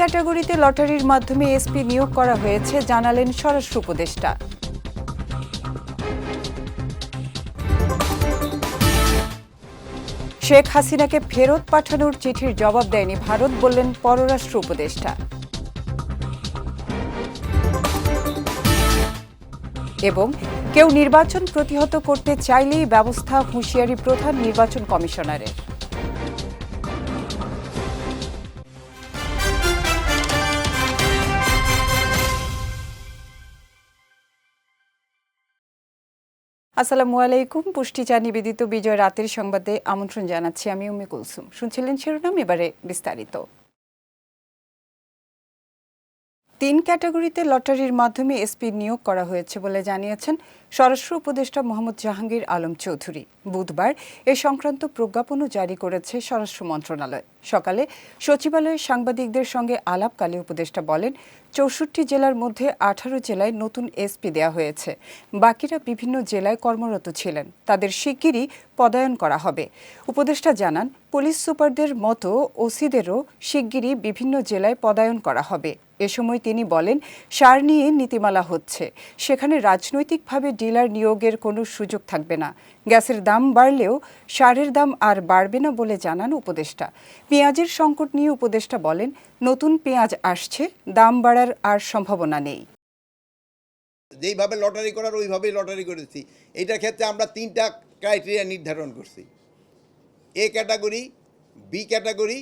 ক্যাটাগরিতে লটারির মাধ্যমে এসপি নিয়োগ করা হয়েছে, জানালেন স্বরাষ্ট্র উপদেষ্টা। শেখ হাসিনাকে ফেরত পাঠানোর চিঠির জবাব দেয়নি ভারত বললেন পররাষ্ট্র উপদেষ্টা। এবং কেউ নির্বাচন প্রতিহত করতে চাইলেই ব্যবস্থা হুঁশিয়ারি প্রধান নির্বাচন কমিশনারের। আসসালামু আলাইকুম। পুষ্টি চা নিবেদিত বিজয় রাতের সংবাদে আমন্ত্রণ জানাচ্ছি আমি উমি কুলসুম। শুনছিলেন শিরোনাম, এবারে বিস্তারিত। তিন ক্যাটাগরিতে লটারির মাধ্যমে এসপি নিয়োগ করা হয়েছে বলে জানিয়েছেন স্বরাষ্ট্র উপদেষ্টা মোহাম্মদ জাহাঙ্গীর আলম চৌধুরী। বুধবার এ সংক্রান্ত প্রজ্ঞাপনও জারি করেছে স্বরাষ্ট্র মন্ত্রণালয়। সকালে সচিবালয়ে সাংবাদিকদের সঙ্গে আলাপকালে উপদেষ্টা বলেন, চৌষট্টি জেলার মধ্যে আঠারো জেলায় নতুন এসপি দেওয়া হয়েছে। বাকিরা বিভিন্ন জেলায় কর্মরত ছিলেন। তাদের শিগগিরই পদায়ন করা হবে। উপদেষ্টা জানান, পুলিশ সুপারদের মতো ওসিদেরও শিগগিরই বিভিন্ন জেলায় পদায়ন করা হবে। এ সময় তিনি বলেন, সার নিয়ে নীতিমালা হচ্ছে। সেখানে রাজনৈতিকভাবে ডিলার নিয়োগের কোনো সুযোগ থাকবে না। গ্যাসের দাম বাড়লেও সারের দাম আর বাড়বে না বলে জানান উপদেষ্টা। পেঁয়াজের সংকট নিয়ে উপদেষ্টা বলেন, নতুন পেঁয়াজ আসছে, দাম বাড়ার আর সম্ভাবনা নেই। যেইভাবে লটারি করার, ওইভাবেই লটারি করেছি। এইটার ক্ষেত্রে আমরা তিনটা ক্রাইটেরিয়া নির্ধারণ করছি। A category, B category,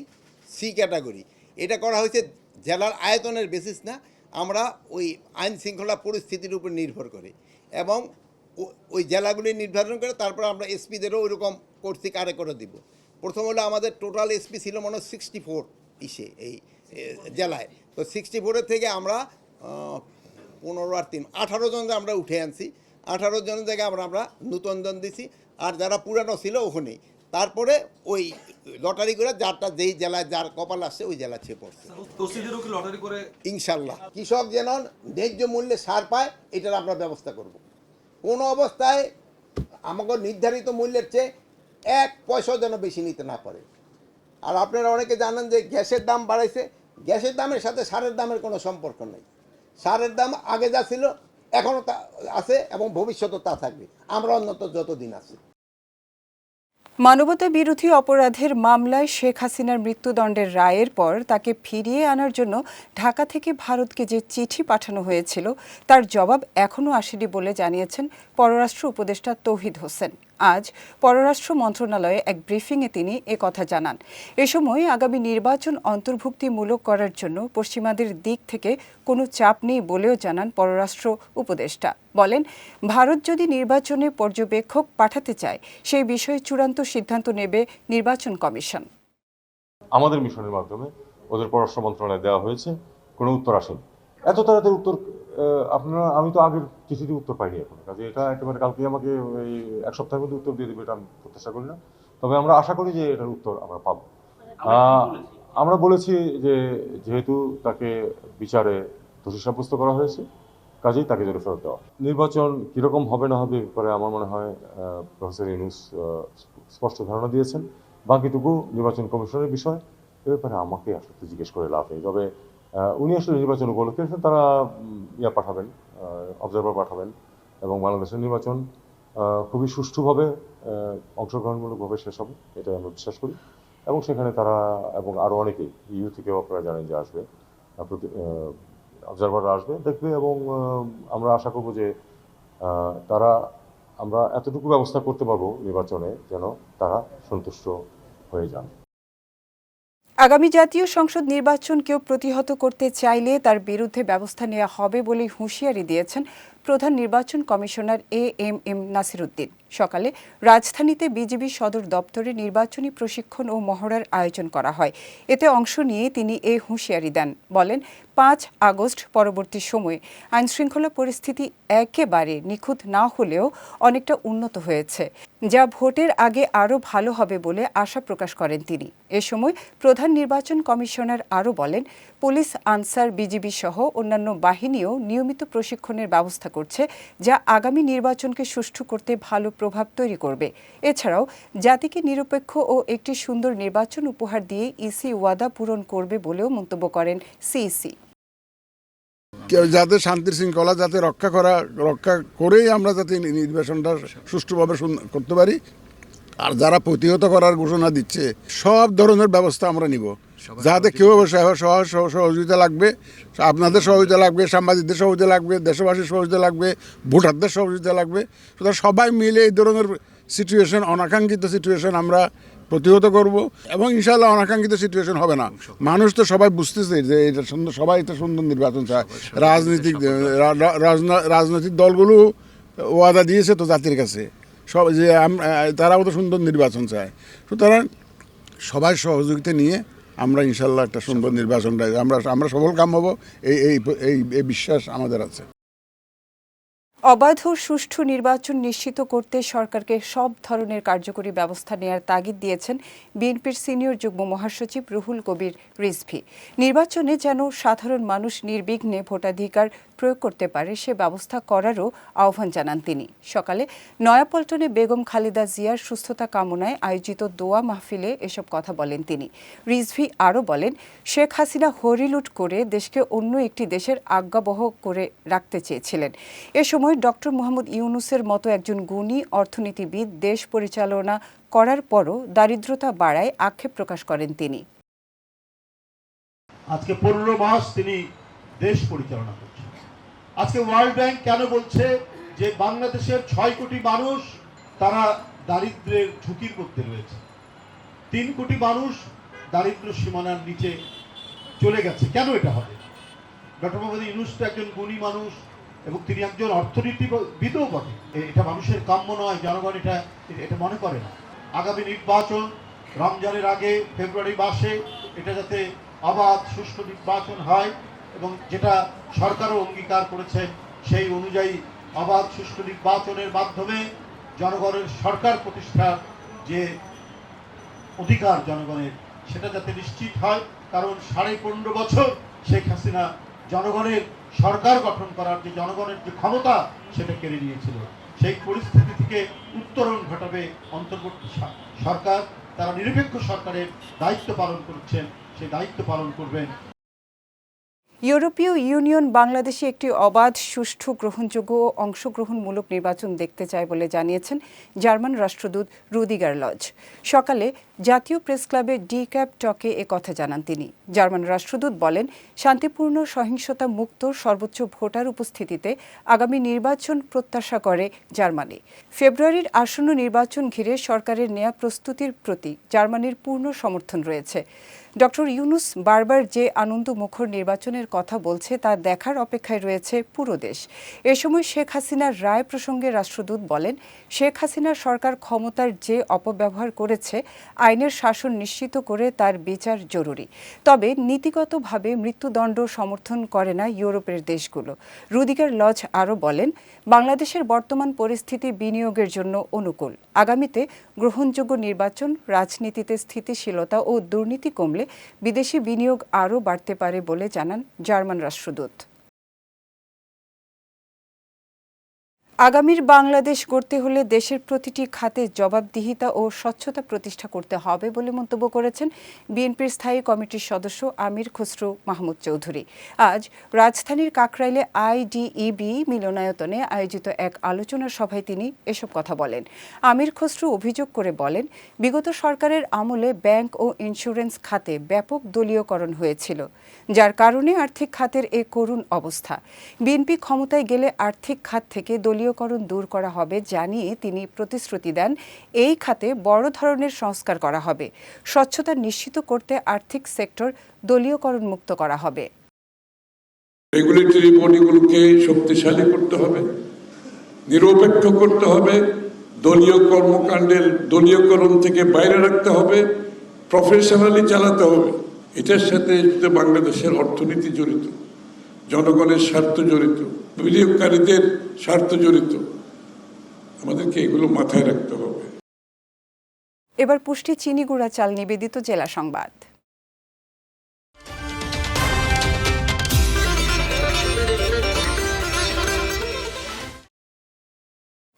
C category. এটা করা হয়েছে জেলার আয়তনের বেসিস না, আমরা ওই আইন শৃঙ্খলা পরিস্থিতির উপর নির্ভর করে এবং ওই জেলাগুলি নির্ধারণ করে তারপর আমরা এসপিদেরও ওইরকম করছি কারে করে দিব। প্রথম হলো আমাদের টোটাল এসপি ছিল মনে হয় সিক্সটি ফোর ইসে এই জেলায়। তো সিক্সটি ফোরের থেকে আমরা পনেরো আর তিন, আঠারো জন আমরা উঠে আনছি। আঠারো জনের জায়গায় আমরা আমরা নূতন জন দিছি। আর যারা পুরানো ছিল ওখানেই। তারপরে ওই লটারি করে যারটা যেই জেলায় যার কপাল আসছে ওই জেলা ছেয়ে পড়ছে। লটারি করে? ইনশাল্লাহ। কৃষক যেন ন্যায্য মূল্যে সার পায় এটার আমরা ব্যবস্থা করব। কোনো অবস্থায় আমাকে নির্ধারিত মূল্যের চেয়ে এক পয়সাও যেন বেশি নিতে না পারে। আর আপনারা অনেকে জানেন যে গ্যাসের দাম বাড়াইছে। গ্যাসের দামের সাথে সারের দামের কোনো সম্পর্ক নেই। সারের দাম আগে যা ছিল এখনও তা আছে এবং ভবিষ্যতেও তা থাকবে। আমরা অন্তত যতদিন আছি। মানবতা বিরোধী অপরাধের মামলায় শেখ হাসিনার মৃত্যুদণ্ডের রায়ের পর তাকে ফিরিয়ে আনার জন্য ঢাকা থেকে ভারতকে যে চিঠি পাঠানো হয়েছিল, তার জবাব এখনও আসেনি বলে জানিয়েছেন পররাষ্ট্র উপদেষ্টা তৌহিদ হোসেন। আজ পররাষ্ট্র মন্ত্রণালয়ে এক ব্রিফিংয়ে তিনি কথা জানান। এ সময় আগামী নির্বাচন অন্তর্ভুক্তিমূলক করার জন্য পশ্চিমাদের দিক থেকে কোনো চাপ নেই বলেও জানান পররাষ্ট্র উপদেষ্টা। বলেন, ভারত যদি নির্বাচনে পর্যবেক্ষক পাঠাতে চায়, সেই বিষয়ে চূড়ান্ত সিদ্ধান্ত নেবে নির্বাচন কমিশন। আমাদের মিশনের মাধ্যমে ওদের পররাষ্ট্র মন্ত্রণালয়ে দেওয়া হয়েছে, কোনো উত্তর আসেনি। এত তাড়াতাড়ি উত্তর আপনারা আমি তো আগের চিঠিতে উত্তর পাইনি এখন। কাজে এটা একেবারে কালকে আমাকে এই এক সপ্তাহের মধ্যে উত্তর দিয়ে দেবে এটা আমি প্রত্যাশা করি না। তবে আমরা আশা করি যে এটার উত্তর আমরা পাবো। আমরা বলেছি? যে যেহেতু তাকে বিচারে দোষী সাব্যস্ত করা হয়েছে কাজেই তাকে জেলে ফেরত দেওয়া। নির্বাচন কীরকম হবে না হবে ব্যাপারে আমার মনে হয় প্রফেসর ইউনুস স্পষ্ট ধারণা দিয়েছেন। বাকিটুকু নির্বাচন কমিশনের বিষয় এ ব্যাপারে আমাকে আসলে জিজ্ঞেস করে লাভ নেই। তবে উনি আসলে নির্বাচন উপলক্ষে তারা ইয়া পাঠাবেন অবজারভার পাঠাবেন এবং বাংলাদেশের নির্বাচন খুবই সুষ্ঠুভাবে অংশগ্রহণমূলকভাবে শেষ হবে এটা আমরা বিশ্বাস করি। এবং সেখানে তারা এবং আরও অনেকেই, ইউ থেকেও আপনারা জানেন যে আসবে অবজারভাররা আসবে, দেখবে এবং আমরা আশা করব যে তারা, আমরা এতটুকু ব্যবস্থা করতে পারব নির্বাচনে যেন তারা সন্তুষ্ট হয়ে যান। আগামী জাতীয় সংসদ নির্বাচনকেও প্রতিহত করতে চাইলে তার বিরুদ্ধে ব্যবস্থা নেওয়া হবে বলে হুঁশিয়ারি দিয়েছেন প্রধান নির্বাচন commissioner A M M Nasiruddin. সকালে রাজধানীতে বিজেপি সদর দপ্তরে নির্বাচনী প্রশিক্ষণ ও মহড়ার আয়োজন করা হয়। এতে অংশ নিয়ে তিনি এ হুঁশিয়ারি দেন। বলেন, পাঁচ আগস্ট পরবর্তী সময়ে আইনশৃঙ্খলা পরিস্থিতি একেবারে নিখুঁত না হলেও অনেকটা উন্নত হয়েছে, যা ভোটের আগে আরও ভালো হবে বলে আশা প্রকাশ করেন তিনি। এ সময় প্রধান নির্বাচন কমিশনার আরও বলেন, পুলিশ, আনসার, বিজিবি সহ অন্যান্য বাহিনীও নিয়মিত প্রশিক্ষণের ব্যবস্থা করছে, যা আগামী নির্বাচনকে সুষ্ঠু করতে ভালো প্রভাব তৈরি করবে। এছাড়াও, জাতিকে নিরপেক্ষ ও একটি সুন্দর নির্বাচন উপহার দিয়ে ইসি ওয়াদা পূরণ করবে বলেও মন্তব্য করেন সিইসি। যাতে শান্তির শৃঙ্খলা যাতে রক্ষা করা, রক্ষা করেই আমরা যাতে নির্বাচনটা সুষ্ঠুভাবে করতে পারি আর যারা প্রতিহত করার ঘোষণা দিচ্ছে সব ধরনের ব্যবস্থা আমরা নিব। যাতে কেউ সহ- সহ- সহ- সহযোগিতা লাগবে আপনাদের সহযোগিতা লাগবে সাংবাদিকদের সহযোগিতা লাগবে দেশবাসীর সহযোগিতা লাগবে ভোটারদের সহযোগিতা লাগবে। সুতরাং সবাই মিলে এই ধরনের সিচুয়েশন অনাকাঙ্ক্ষিত সিচুয়েশন আমরা প্রতিহত করব এবং ইনশাল্লাহ অনাকাঙ্ক্ষিত সিচুয়েশন হবে না। মানুষ তো সবাই বুঝতেছে যে এটা সুন্দর সবাই এটা সুন্দর নির্বাচন চায়। রাজনীতিক রাজনৈতিক দলগুলো ওয়াদা দিয়েছে তো জাতির কাছে। সব যে তারাও তো সুন্দর নির্বাচন চায়। সুতরাং সবাই সহযোগিতা নিয়ে আমরা ইনশাল্লাহ একটা সুন্দর নির্বাচন আমরা আমরা সফল কাম হব এই এই এই বিশ্বাস আমাদের আছে। অবাধ ও সুষ্ঠু নির্বাচন নিশ্চিত করতে সরকারকে সব ধরনের কার্যকরী ব্যবস্থা নেয়ার তাগিদ দিয়েছেন বিএনপির সিনিয়র যুগ্ম মহাসচিব রুহুল কবির রিজভি। নির্বাচনে যেন সাধারণ মানুষ নির্বিঘ্নে ভোটাধিকার প্রয়োগ করতে পারে, সে ব্যবস্থা করারও আহ্বান জানান তিনি। সকালে নয়াপল্টনে বেগম খালেদা জিয়ার সুস্থতা কামনায় আয়োজিত দোয়া মাহফিলে এসব কথা বলেন তিনি। রিজভি আরও বলেন, শেখ হাসিনা হরিলুট করে দেশকে অন্য একটি দেশের আজ্ঞাবহ করে রাখতে চেয়েছিলেন। এ সময় ডক্টর মোহাম্মদ ইউনুসের মতো একজন গুণী অর্থনীতিবিদ দেশ পরিচালনা করার পরও দারিদ্রতা বাড়ায় আক্ষেপ প্রকাশ করেন তিনি। আজকে পনেরো মাস তিনি দেশ পরিচালনা করছেন। আজকে ওয়ার্ল্ড ব্যাংক কেন বলছে যে বাংলাদেশের ছয় কোটি মানুষ তারা দারিদ্রের ঝুঁকির মধ্যে রয়েছে। তিন কোটি মানুষ দারিদ্র সীমানার নিচে চলে গেছে। কেন এটা হবে? ডক্টর মোহাম্মদ ইউনুস তো একজন গুণী মানুষ। এবং তিনি একজন অর্থনীতিবিদও বটে। এটা মানুষের কাম্য নয়, জনগণ এটা এটা মনে করে না। আগামী নির্বাচন, রমজানের আগে, ফেব্রুয়ারি মাসে এটা যাতে অবাধ, সুষ্ঠু নির্বাচন হয় এবং যেটা সরকারও অঙ্গীকার করেছে, সেই অনুযায়ী অবাধ, সুষ্ঠু নির্বাচনের মাধ্যমে জনগণের সরকার প্রতিষ্ঠার যে অধিকার জনগণের, সেটা যাতে নিশ্চিত হয়। কারণ সাড়ে পনেরো বছর শেখ হাসিনা জনগণের সরকার গঠন করার যে জনগণের যে ক্ষমতা, সেটা কেড়ে নিয়েছিল। সেই পরিস্থিতি থেকে উত্তরণ ঘটাবে অন্তর্বর্তী সরকার। তারা নিরপেক্ষ সরকারের দায়িত্ব পালন করছেন। সেই দায়িত্ব পালন করবেন ইউরোপীয় ইউনিয়ন বাংলাদেশে একটি অবাধ, সুষ্ঠু, গ্রহণযোগ্য ও অংশগ্রহণমূলক নির্বাচন দেখতে চায় বলে জানিয়েছেন জার্মান রাষ্ট্রদূত রুদিগার লজ। সকালে জাতীয় প্রেস ক্লাবে ডি ক্যাপ টকে এ কথা জানান তিনি। জার্মান রাষ্ট্রদূত বলেন, শান্তিপূর্ণ, সহিংসতা মুক্ত, সর্বোচ্চ ভোটার উপস্থিতিতে আগামী নির্বাচন প্রত্যাশা করে জার্মানি। ফেব্রুয়ারির আসন্ন নির্বাচন ঘিরে সরকারের নেয়া প্রস্তুতির প্রতি জার্মানির পূর্ণ সমর্থন রয়েছে। ডক্টর ইউনুস বারবার যে আনন্দ মুখর নির্বাচনের কথা বলছে, তা দেখার অপেক্ষায় রয়েছে পুরো দেশ। এ সময় শেখ হাসিনার রায় প্রসঙ্গে রাষ্ট্রদূত বলেন, শেখ হাসিনার সরকার ক্ষমতার যে অপব্যবহার করেছে, আইনের শাসন নিশ্চিত করে তার বিচার জরুরি। তবে নীতিগতভাবে মৃত্যুদণ্ড সমর্থন করে না ইউরোপের দেশগুলো। রুদিগার লজ আরও বলেন, বাংলাদেশের বর্তমান পরিস্থিতি বিনিয়োগের জন্য অনুকূল। আগামীতে গ্রহণযোগ্য নির্বাচন, রাজনীতিতে স্থিতিশীলতা ও দুর্নীতি কমলে বিদেশি বিনিয়োগ আরও বাড়তে পারে বলে জানান জার্মান রাষ্ট্রদূত। আগামীর বাংলাদেশ গড়তে হলে দেশের প্রতিটি খাতে জবাবদিহিতা ও স্বচ্ছতা প্রতিষ্ঠা করতে হবে বলে মন্তব্য করেছেন বিএনপির স্থায়ী কমিটির সদস্য আমির খসরু মাহমুদ চৌধুরী। আজ রাজধানীর কাকরাইলে আইডিইবি মিলনায়তনে আয়োজিত এক আলোচনা সভায় তিনি এসব কথা বলেন। আমির খসরু অভিযোগ করে বলেন, বিগত সরকারের আমলে ব্যাংক ও ইন্স্যুরেন্স খাতে ব্যাপক দলীয়করণ হয়েছিল, যার কারণে আর্থিক খাতের এ করুণ অবস্থা। বিএনপি ক্ষমতায় গেলে আর্থিক খাত থেকে দলীয়করণ দূর করা হবে জানিয়ে তিনি প্রতিশ্রুতি দেন, এই খাতে বড় ধরনের সংস্কার করা হবে। স্বচ্ছতা নিশ্চিত করতে আর্থিক সেক্টর দলীয়করণ মুক্ত করা হবে। রেগুলেটরি বডিগুলোকে শক্তিশালী করতে হবে, নিরপেক্ষ করতে হবে, দলীয় কর্মকাণ্ডের দলীয়করণ থেকে বাইরে রাখতে হবে প্রফেশনালি চালাতে হবে। এটার সাথে বাংলাদেশের অর্থনীতি জড়িত, জনগণের স্বার্থ জড়িত। বিনিয়োগকারীদের স্বার্থ জড়িত। আমাদেরকে এগুলো মাথায় রাখতে হবে। এবার পুষ্টি চিনিগুড়া চাল নিবেদিত জেলা সংবাদ।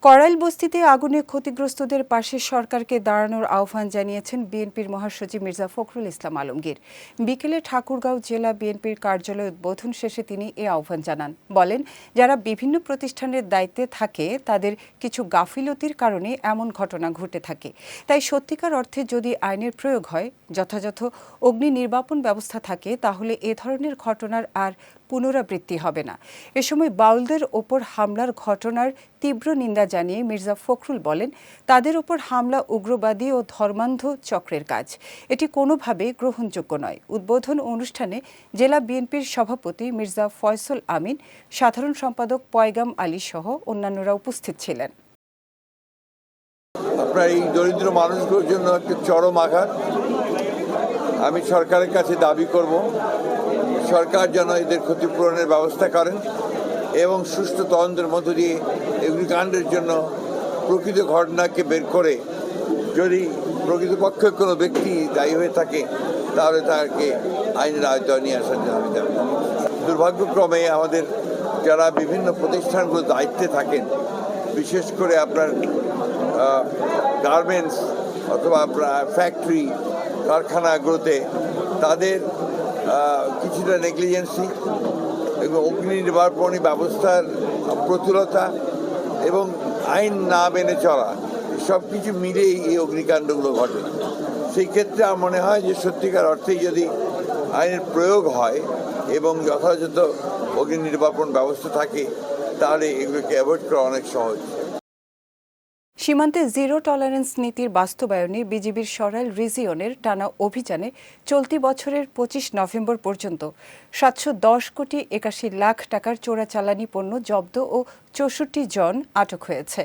করাইল বস্তিতে আগুনে ক্ষতিগ্রস্তদের পাশে সরকারকে দাঁড়ানোর আহ্বান জানিয়েছেন বিএনপির মহাসচিব মির্জা ফখরুল ইসলাম আলমগীর। বিকেলে ঠাকুরগাঁও জেলা বিএনপির কার্যালয় উদ্বোধন শেষে তিনি এ আহ্বান জানান। বলেন, যারা বিভিন্ন প্রতিষ্ঠানের দায়িত্বে থাকে, তাদের কিছু গাফিলতির কারণে এমন ঘটনা ঘটে থাকে। তাই সত্যিকার অর্থে যদি আইনের প্রয়োগ হয়, যথাযথ অগ্নি নির্বাপন ব্যবস্থা থাকে, তাহলে এ ধরনের ঘটনার আর পুনরাবৃত্তি হবে না। এ সময় বাউলদের ওপর হামলার ঘটনার তীব্র নিন্দা জানিয়ে মির্জা ফখরুল বলেন, তাদের ওপর হামলা, উগ্রবাদী ও ধর্মান্ধ চক্রের কাজ। এটি কোনোভাবে গ্রহণযোগ্য নয়। উদ্বোধন অনুষ্ঠানে জেলা বিএনপির সভাপতি মির্জা ফয়সল আমিন, সাধারণ সম্পাদক পয়গাম আলী সহ অন্যান্যরা উপস্থিত ছিলেন। আপনার এই দরিদ্র মানুষগুলোর জন্য একটা চরম আঘাত। আমি সরকারের কাছে দাবি করব, সরকার যেন এদের ক্ষতিপূরণের ব্যবস্থা করেন। এবং সুষ্ঠু তদন্তের মধ্য দিয়ে অগ্নিকাণ্ডের জন্য প্রকৃত ঘটনাকে বের করে যদি প্রকৃতপক্ষে কোনো ব্যক্তি দায়ী হয়ে থাকে, তাহলে তাকে আইনের আয়তায় নিয়ে আসার জন্য আমি। দুর্ভাগ্যক্রমে আমাদের যারা বিভিন্ন প্রতিষ্ঠানগুলো দায়িত্বে থাকেন, বিশেষ করে আপনার গার্মেন্টস অথবা আপনার ফ্যাক্টরি কারখানাগুলোতে, তাদের কিছুটা নেগলিজেন্সি অগ্নি নির্বাপনী ব্যবস্থার প্রতুলতা এবং আইন না মেনে চলা, সব কিছু মিলেই এই অগ্নিকাণ্ডগুলো ঘটে। সেই ক্ষেত্রে আমার মনে হয় যে সত্যিকার অর্থেই যদি আইনের প্রয়োগ হয় এবং যথাযথ অগ্নি নির্বাপন ব্যবস্থা থাকে, তাহলে এগুলোকে অ্যাভয়েড করা অনেক সহজ। সীমান্তে জিরো টলারেন্স নীতির বাস্তবায়নে বিজিবির সরাইল রিজিয়নের টানা অভিযানে চলতি বছরের পঁচিশ নভেম্বর পর্যন্ত সাতশো দশ কোটি একাশি লাখ টাকার চোরাচালানি পণ্য জব্দ ও চৌষট্টি জন আটক হয়েছে।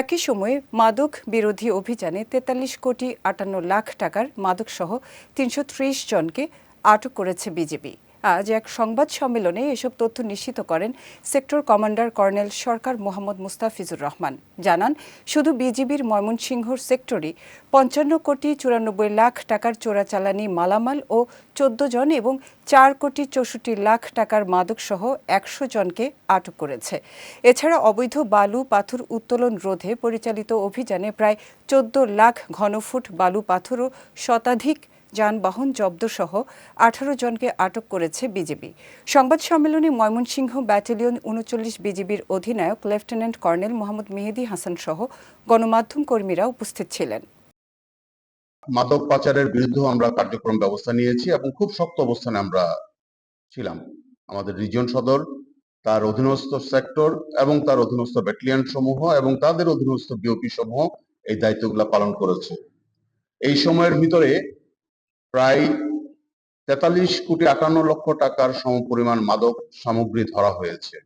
একই সময়ে মাদক বিরোধী অভিযানে তেতাল্লিশ কোটি আটান্ন লাখ টাকার মাদকসহ তিনশো ত্রিশ জনকে আটক করেছে বিজিবি। আজ এক সংবাদ সম্মেলনে এসব তথ্য নিশ্চিত করেন sector commander colonel Sarkar Mohammad Mustafizur Rahman. জানান, শুধু বিজিবির ময়মনসিংহর সেক্টরে পঞ্চান্ন কোটি চুরানব্বই লাখ টাকার চোরাচালানি মালামাল ও চোদ্দ জন এবং চার কোটি চৌষট্টি লাখ টাকার মাদকসহ একশো জনকে আটক করেছে। এছাড়া অবৈধ বালু পাথর উত্তোলন রোধে পরিচালিত অভিযানে প্রায় চোদ্দ লাখ ঘনফুট বালু পাথর ও শতাধিক যানবাহন জব্দসহ আঠারো জনকে আটক করেছে বিজেপি সংবাদ সম্মেলনে ময়মনসিংহ ব্যাটালিয়ন উনচল্লিশ বিজিবির অধিনায়ক লেফটেন্যান্ট কর্নেল মোহাম্মদ মেহেদি হাসান সহ গণমাধ্যম কর্মীরা উপস্থিত ছিলেন। মাদক পাচারের বিরুদ্ধেও আমরা কার্যক্রম ব্যবস্থা নিয়েছি এবং খুব শক্ত অবস্থানে আমরা ছিলাম। আমাদের রিজিয়ন সদর, তার অধীনস্থ সেক্টর এবং তার অধীনস্থ ব্যাটালিয়ন সমূহ এবং তাদের অধীনস্থ বিওপি সমূহ এই দায়িত্বগুলো পালন করেছে। এই সময়ের ভিতরে প্রায় তেতাল্লিশ কোটি আটান্ন লক্ষ টাকার সমপরিমাণ মাদক সামগ্রী ধরা হয়েছে।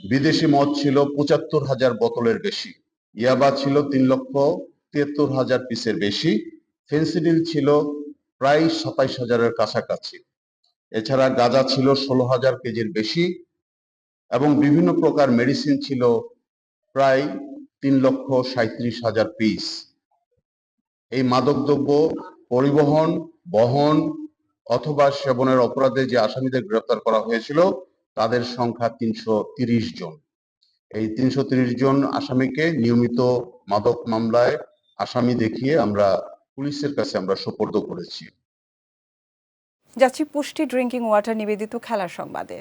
বিদেশি মদ ছিল পঁচাত্তর হাজার বোতলের বেশি, ইয়াবা ছিল তিন লক্ষ তিয়াত্তর হাজার পিসের বেশি, ফেন্সিডিল ছিল প্রায় সাতাইশ হাজারের কাছাকাছি। এছাড়া গাঁজা ছিল ষোলো হাজার কেজির বেশি এবং বিভিন্ন প্রকার মেডিসিন ছিল প্রায় তিন লক্ষ সাঁত্রিশ হাজার পিস। এই মাদকদ্রব্য পরিবহন বহন অথবা সেবনের অপরাধে যে আসামিদের গ্রেপ্তার করা হয়েছিল, তাদের সংখ্যা তিনশো জন। এই তিনশো জন আসামিকে নিয়মিত মাদক মামলায় আসামি দেখিয়ে আমরা পুলিশের কাছে আমরা সোপর্দ করেছি। যাচ্ছি পুষ্টি ড্রিঙ্কিং ওয়াটার নিবেদিত খেলার সংবাদে।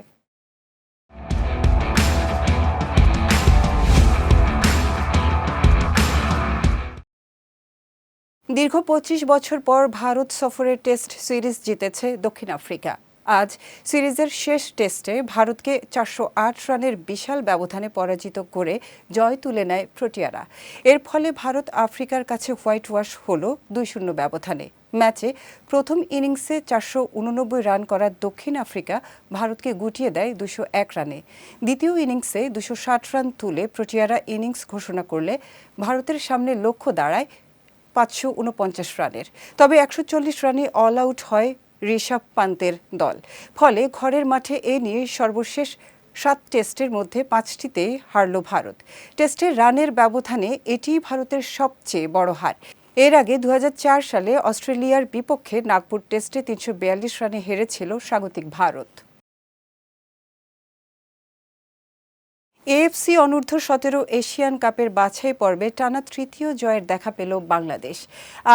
দীর্ঘ পঁচিশ বছর পর ভারত সফরের টেস্ট সিরিজ জিতেছে দক্ষিণ আফ্রিকা। আজ সিরিজের শেষ টেস্টে ভারতকে চারশো আট রানের বিশাল ব্যবধানে পরাজিত করে জয় তুলে নেয় প্রোটিয়ারা। এর ফলে ভারত আফ্রিকার কাছে হোয়াইট ওয়াশ হল দুই শূন্য ব্যবধানে। ম্যাচে প্রথম ইনিংসে চারশো উননব্বই রান করা দক্ষিণ আফ্রিকা ভারতকে গুটিয়ে দেয় দুশো এক রানে। দ্বিতীয় ইনিংসে দুশো ষাট রান তুলে প্রোটিয়ারা ইনিংস ঘোষণা করলে ভারতের সামনে লক্ষ্য দাঁড়ায় পাঁচশো উনপঞ্চাশ রানের। তবে একশো চল্লিশ রানে অল আউট হয় ঋষভ পান্তের দল। ফলে ঘরের মাঠে এ নিয়ে সর্বশেষ সাত টেস্টের মধ্যে পাঁচটিতেই হারল ভারত। টেস্টের রানের ব্যবধানে এটি ভারতের সবচেয়ে বড় হার। এর আগে দু হাজার চার সালে অস্ট্রেলিয়ার বিপক্ষে নাগপুর টেস্টে তিনশো বিয়াল্লিশ রানে হেরেছিল স্বাগতিক ভারত। এএফসি অনূর্ধ্ব সতেরো এশিয়ান কাপের বাছাই পর্বে টানা তৃতীয় জয়ের দেখা পেল বাংলাদেশ।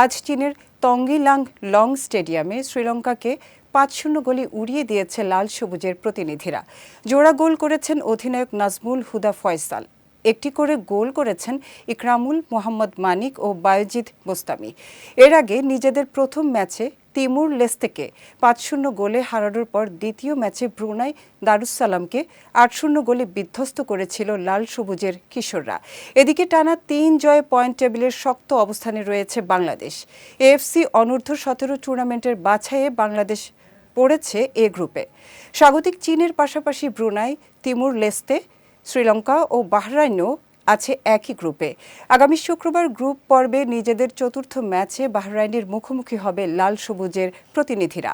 আজ চীনের তঙ্গিলাং লং স্টেডিয়ামে শ্রীলঙ্কাকে পাঁচ শূন্য গোলে উড়িয়ে দিয়েছে লাল সবুজের প্রতিনিধিরা। জোড়া গোল করেছেন অধিনায়ক নাজমুল হুদা ফয়সাল। একটি করে গোল করেছেন ইকরামুল মোহাম্মদ মানিক ও বায়োজিৎ মোস্তামি। এর আগে নিজেদের প্রথম ম্যাচে তিমুর লেস্তেকে পাঁচ শূন্য গোলে হারানোর পর দ্বিতীয় ম্যাচে ব্রুনাই দারুসালামকে আট শূন্য গোলে বিধ্বস্ত করেছিল লাল সবুজের কিশোররা। এদিকে টানা তিন জয়ে পয়েন্ট টেবিলের শক্ত অবস্থানে রয়েছে বাংলাদেশ। এএফসি অনূর্ধ্ব সতেরো টুর্নামেন্টের বাছাইয়ে বাংলাদেশ পড়েছে এ গ্রুপে। স্বাগতিক চীনের পাশাপাশি ব্রুনাই, তিমুর লেস্তে, শ্রীলঙ্কা ও বাহরাইনও আছে একই গ্রুপে। আগামী শুক্রবার গ্রুপ পর্বে নিজেদের চতুর্থ ম্যাচে বাহরাইনের মুখোমুখি হবে লাল সবুজের প্রতিনিধিরা।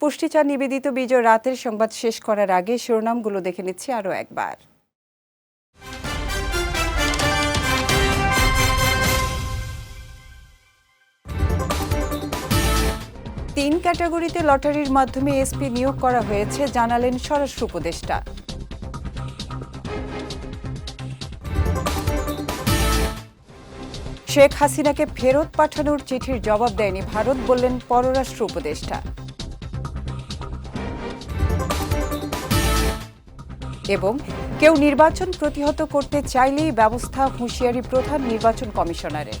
পুষ্টিচার নিবেদিত বিজয় রাতের সংবাদ শেষ করার আগে শিরোনামগুলো দেখে নিচ্ছি আরও একবার। তিন ক্যাটাগরিতে লটারির মাধ্যমে এসপি নিয়োগ করা হয়েছে, জানালেন স্বরাষ্ট্র উপদেষ্টা। শেখ হাসিনাকে ফেরত পাঠানোর চিঠির জবাব দেয়নি ভারত বললেন পররাষ্ট্র উপদেষ্টা। এবং কেউ নির্বাচন প্রতিহত করতে চাইলেই ব্যবস্থা হুঁশিয়ারি প্রধান নির্বাচন কমিশনারের।